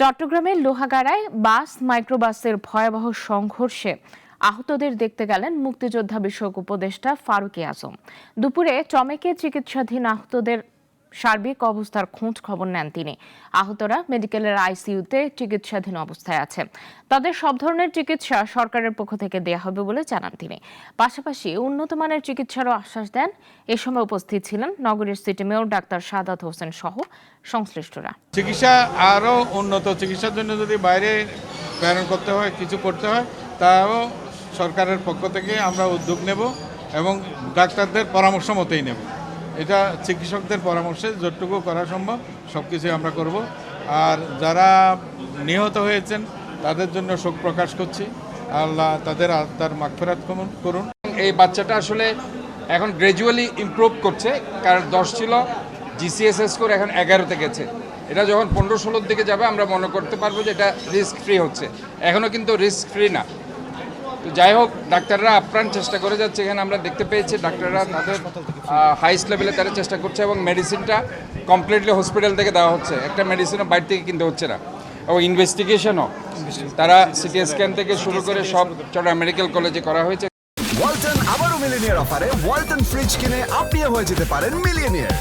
চট্টগ্রামের লোহাগাড়ায় বাস, মাইক্রোবাসের ভয়াবহ সংঘর্ষে আহতদের দেখতে গেলেন মুক্তিযোদ্ধা বিষয়ক উপদেষ্টা ফারুকি আজম। দুপুরে চমেকে চিকিৎসাধীন আহতদের সার্বিক অবস্থার খোঁজ খবর নেন তিনি। আহতরা মেডিকেলের আইসিইউতে চিকিৎসাধীন অবস্থায় আছে। তাদের সব ধরনের চিকিৎসা সরকারের পক্ষ থেকে দেয়া হবে বলে জানান তিনি। পাশাপাশি উন্নত মানের চিকিৎসারও আশ্বাস দেন। এ সময় উপস্থিত ছিলেন নগরীর city mayor doctor Sadat Hossain সহ সংশ্লিষ্টরা। চিকিৎসা আরও উন্নত, চিকিৎসার জন্য যদি বাইরে প্রেরণ করতে হয়, কিছু করতে হয়, তাও সরকারের পক্ষ থেকে আমরা উদ্যোগ নেব এবং ডাক্তারদের পরামর্শ মতেই নেব। এটা চিকিৎসকদের পরামর্শে যতটুকু করা সম্ভব সব কিছুই আমরা করব। আর যারা নিহত হয়েছেন, তাদের জন্য শোক প্রকাশ করছি। আল্লাহ তাদের আত্মার মাগফেরাত করুন- এই বাচ্চাটা আসলে এখন গ্র্যাজুয়ালি ইমপ্রুভ করছে, কারণ দশ ছিল জিসিএসএস করে এখন এগারোতে গেছে। এটা যখন পনেরো ষোলোর দিকে যাবে, আমরা মনে করতে পারব যে এটা রিস্ক ফ্রি হচ্ছে। এখনও কিন্তু রিস্ক ফ্রি না। তো যাই হোক, ডাক্তাররা আপ্রাণ চেষ্টা করে যাচ্ছে। এখানে আমরা দেখতে পেয়েছি ডাক্তাররা তাদের হাইস্ট লেভেলে তারা চেষ্টা করছে এবং মেডিসিনটা কমপ্লিটলি হসপিটাল থেকে দেওয়া হচ্ছে। একটা মেডিসিনও বাইরে থেকে কিনতে হচ্ছে না। এবং ইনভেস্টিগেশনও তারা সিটি স্ক্যান থেকে শুরু করে সব চট্টগ্রাম মেডিকেল কলেজে করা হয়েছে। ওয়ালটন আবারও মিলিনিয়ার অফারে ওয়ালটন ফ্রিজ কিনে আপনিও হয়ে যেতে পারেন মিলিয়নিয়ার